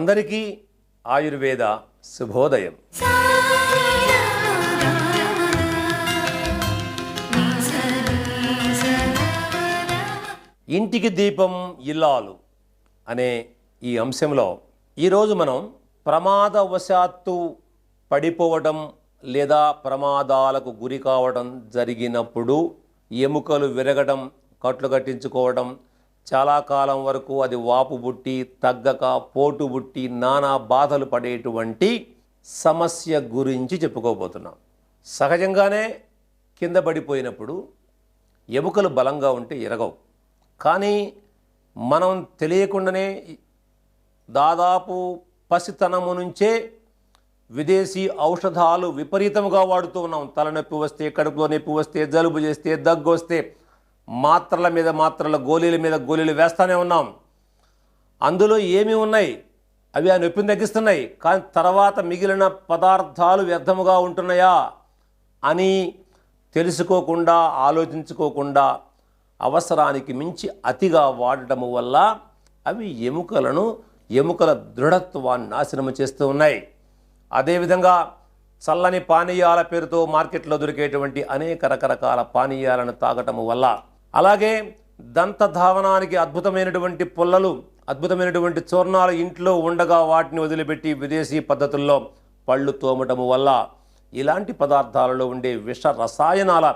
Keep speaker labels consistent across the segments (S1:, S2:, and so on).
S1: అందరికీ ఆయుర్వేద శుభోదయం. ఇంటికి దీపం ఇల్లాలు అనే ఈ అంశంలో ఈరోజు మనం ప్రమాదవశాత్తు పడిపోవడం లేదా ప్రమాదాలకు గురి కావడం జరిగినప్పుడు ఎముకలు విరగడం కట్లు కట్టించుకోవడం చాలా కాలం వరకు అది వాపు బుట్టి తగ్గక పోటు బుట్టి నానా బాధలు పడేటువంటి సమస్య గురించి చెప్పుకోబోతున్నాం. సహజంగానే కింద పడిపోయినప్పుడు ఎముకలు బలంగా ఉంటే ఎరగవు. కానీ మనం తెలియకుండానే దాదాపు పసితనము నుంచే విదేశీ ఔషధాలు విపరీతంగా వాడుతూ ఉన్నాం. తలనొప్పి వస్తే కడుపులో నొప్పి వస్తే జలుబు చేస్తే దగ్గు వస్తే మాత్రల మీద మాత్రల గోళీల మీద గోళీలు వేస్తూనే ఉన్నాం. అందులో ఏమి ఉన్నాయి? అవి ఆ నొప్పిని తగ్గిస్తున్నాయి. కానీ తర్వాత మిగిలిన పదార్థాలు వ్యర్థముగా ఉంటున్నాయా? అని తెలుసుకోకుండా ఆలోచించుకోకుండా అవసరానికి మించి అతిగా వాడటము వల్ల అవి ఎముకలను ఎముకల దృఢత్వాన్ని నాశనం చేస్తూ ఉన్నాయి. అదేవిధంగా చల్లని పానీయాల పేరుతో మార్కెట్లో దొరికేటువంటి అనేక రకరకాల పానీయాలను తాగటము వల్ల అలాగే దంతధావనానికి అద్భుతమైనటువంటి పుల్లలు అద్భుతమైనటువంటి చూర్ణాలు ఇంట్లో ఉండగా వాటిని వదిలిపెట్టి విదేశీ పద్ధతుల్లో పళ్ళు తోమటము వల్ల ఇలాంటి పదార్థాలలో ఉండే విష రసాయనాల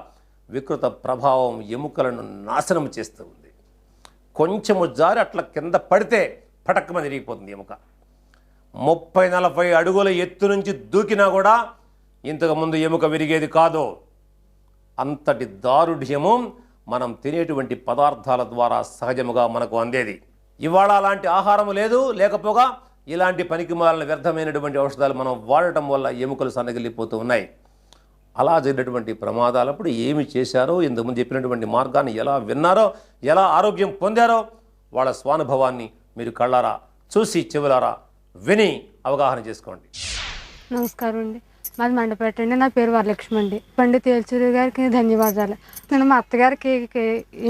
S1: వికృత ప్రభావం ఎముకలను నాశనం చేస్తూ ఉంది. కొంచెము జారి అట్లా కింద పడితే పటక్కమని తిరిగిపోతుంది ఎముక. ముప్పై నలభై అడుగుల ఎత్తు నుంచి దూకినా కూడా ఇంతకుముందు ఎముక విరిగేది కాదు. అంతటి దారుఢ్యము మనం తినేటువంటి పదార్థాల ద్వారా సహజముగా మనకు అందేది. ఇవాళ అలాంటి ఆహారం లేదు లేకపోగా ఇలాంటి పనికిమాలిన వ్యర్థమైనటువంటి ఔషధాలు మనం వాడటం వల్ల ఎముకలు సన్నగిల్లిపోతూ ఉన్నాయి. అలా జరిగినటువంటి ప్రమాదాలప్పుడు ఏమి చేశారో ఇంతకుముందు చెప్పినటువంటి మార్గాన్ని ఎలా విన్నారో ఎలా ఆరోగ్యం పొందారో వాళ్ళ స్వానుభవాన్ని మీరు కళ్ళారా చూసి చెవులారా విని అవగాహన చేసుకోండి.
S2: నమస్కారం అండి మాది మండపేట అండి నా పేరు వరలక్ష్మి అండి. పండిత్ తేల్చూరి గారికి ధన్యవాదాలు. నేను మా అత్తగారికి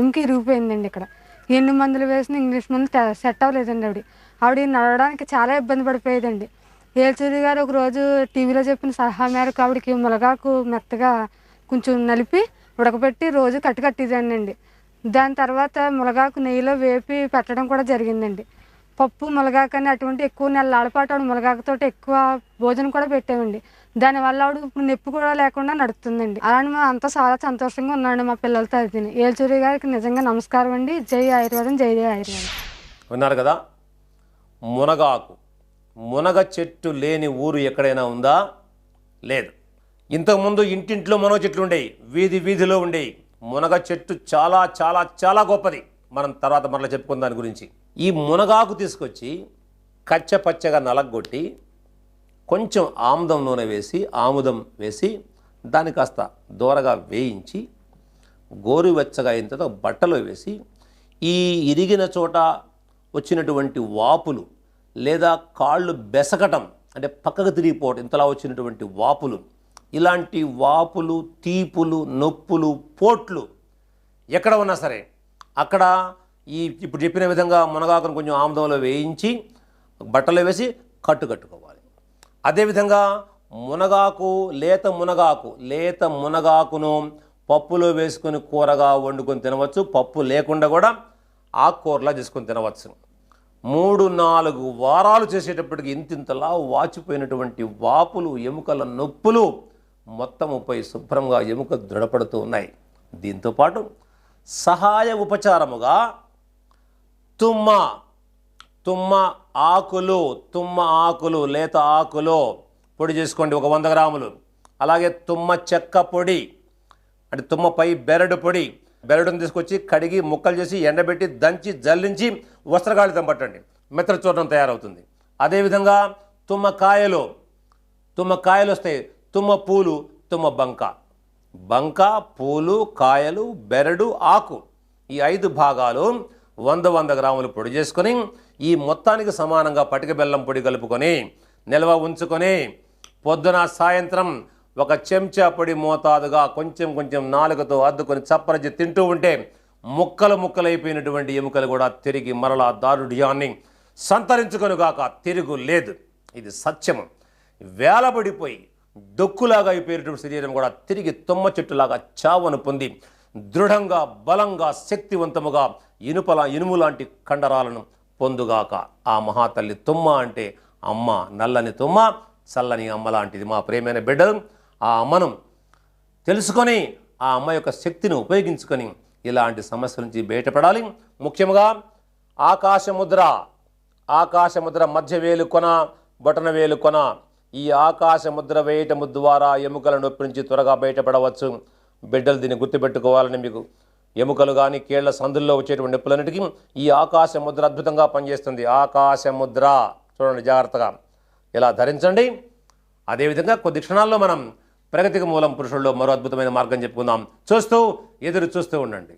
S2: ఎముక ఇరిగిపోయిందండి ఇక్కడ. ఎన్ని మందులు వేసినా ఇంగ్లీష్ మందులు సెట్ అవ్వలేదండి ఆవిడ. ఆవిడ నడవడానికి చాలా ఇబ్బంది పడిపోయేదండి. ఏల్చూరి గారు ఒకరోజు టీవీలో చెప్పిన సలహా మేరకు ఆవిడకి మునగాకు మెత్తగా కొంచెం నలిపి ఉడకబెట్టి రోజు కట్టి కట్టేదానండి దాని తర్వాత మునగాకు నెయ్యిలో వేపి పెట్టడం కూడా జరిగిందండి. పప్పు ములగాకని అటువంటి ఎక్కువ నెలల ఆడపాటు ఆవిడ మునగాకుతో ఎక్కువ భోజనం కూడా పెట్టామండి. దానివల్ల ఆవిడ ఇప్పుడు నొప్పి కూడా లేకుండా నడుస్తుందండి. అలానే మేము అంతా చాలా సంతోషంగా ఉన్నాడు మా పిల్లలతో అది తిని ఏల్చూరి గారికి నిజంగా నమస్కారం అండి. జై ఆయుర్వేదం జై జయ ఆయుర్వేదం.
S1: విన్నారు కదా? మునగాకు. మునగ చెట్టు లేని ఊరు ఎక్కడైనా ఉందా? లేదు. ఇంతకుముందు ఇంటింట్లో మునగ చెట్లు ఉండేవి. వీధి వీధిలో ఉండేవి. మునగ చెట్టు చాలా చాలా చాలా గొప్పది. మనం తర్వాత మరలా చెప్పుకున్న దాని గురించి. ఈ మునగాకు తీసుకొచ్చి కచ్చపచ్చగా నలగొట్టి కొంచెం ఆముదం నూనె వేసి ఆముదం వేసి దాన్ని కాస్త దూరగా వేయించి గోరువెచ్చగా అయిన తర్వాత బట్టలో వేసి ఈ ఇరిగిన చోట వచ్చినటువంటి వాపులు లేదా కాళ్ళు బెసకటం అంటే పక్కకు తిరిగిపోవటం ఇంతలా వచ్చినటువంటి వాపులు ఇలాంటి వాపులు తీపులు నొప్పులు పోట్లు ఎక్కడ ఉన్నా సరే అక్కడ ఈ ఇప్పుడు చెప్పిన విధంగా మునగాకును కొంచెం ఆముదంలో వేయించి బట్టలో వేసి కట్టు కట్టుకోవాలి. అదేవిధంగా మునగాకు లేత మునగాకు లేత మునగాకును పప్పులో వేసుకొని కూరగా వండుకొని తినవచ్చు. పప్పు లేకుండా కూడా ఆకుకూరలా చేసుకొని తినవచ్చు. మూడు నాలుగు వారాలు చేసేటప్పటికి ఇంతింతలా వాచిపోయినటువంటి వాపులు ఎముకల నొప్పులు మొత్తముపై శుభ్రంగా ఎముక దృఢపడుతూ ఉన్నాయి. దీంతోపాటు సహాయ ఉపచారముగా తుమ్మ తుమ్మ ఆకులు తుమ్మ ఆకులు లేత ఆకులు పొడి చేసుకోండి ఒక వంద గ్రాములు. అలాగే తుమ్మ చెక్క పొడి అంటే తుమ్మపై బెరడు పొడి బెరడును తీసుకొచ్చి కడిగి ముక్కలు చేసి ఎండబెట్టి దంచి జల్లించి వస్త్రగాళితం పట్టండి. మెత్తల చూర్ణం తయారవుతుంది. అదేవిధంగా తుమ్మ కాయలు తుమ్మ కాయలు వస్తాయి. తుమ్మ పూలు తుమ్మ బంక. బంక పూలు కాయలు బెరడు ఆకు ఈ ఐదు భాగాలు వంద వంద గ్రాములు పొడి చేసుకొని ఈ మొత్తానికి సమానంగా పటిక బెల్లం పొడి కలుపుకొని నిల్వ ఉంచుకొని పొద్దున సాయంత్రం ఒక చెంచా పొడి మోతాదుగా కొంచెం కొంచెం నాలుగుతో అద్దుకొని చప్పరచి తింటూ ఉంటే ముక్కలు ముక్కలైపోయినటువంటి ఎముకలు కూడా తిరిగి మరలా దారుడియాన్ని సంతరించుకొనుగాక తిరుగు లేదు. ఇది సత్యము. వేలబడిపోయి డొక్కులాగా అయిపోయినటువంటి శరీరం కూడా తిరిగి తుమ్మ చెట్టులాగా చావను పొంది దృఢంగా బలంగా శక్తివంతముగా ఇనుపల ఇనుము లాంటి కండరాలను పొందుగాక ఆ మహాతల్లి తుమ్మ అంటే అమ్మ నల్లని తుమ్మ చల్లని అమ్మ లాంటిది. మా ప్రేమైన బిడ్డలు ఆ అమ్మను తెలుసుకొని ఆ అమ్మ యొక్క శక్తిని ఉపయోగించుకొని ఇలాంటి సమస్యల నుంచి బయటపడాలి. ముఖ్యంగా ఆకాశముద్ర ఆకాశముద్ర మధ్య వేలు కొన బొటన వేలు కొన ఈ ఆకాశ ముద్ర వేయటము ద్వారా ఎముకల నొప్పి నుంచి త్వరగా బయటపడవచ్చు. బిడ్డలు దీన్ని గుర్తుపెట్టుకోవాలని మీకు ఎముకలు కానీ కీళ్ళ సందుల్లో వచ్చేటువంటి నొప్పులన్నిటికీ ఈ ఆకాశ ముద్ర అద్భుతంగా పనిచేస్తుంది. ఆకాశ ముద్ర. చూడండి జాగ్రత్తగా. ఇలా ధరించండి. అదేవిధంగా కొద్ది క్షణాల్లో మనం ప్రగతికి మూలం పురుషుల్లో మరో అద్భుతమైన మార్గం చెప్పుకుందాం. చూస్తూ ఎదురు చూస్తూ ఉండండి.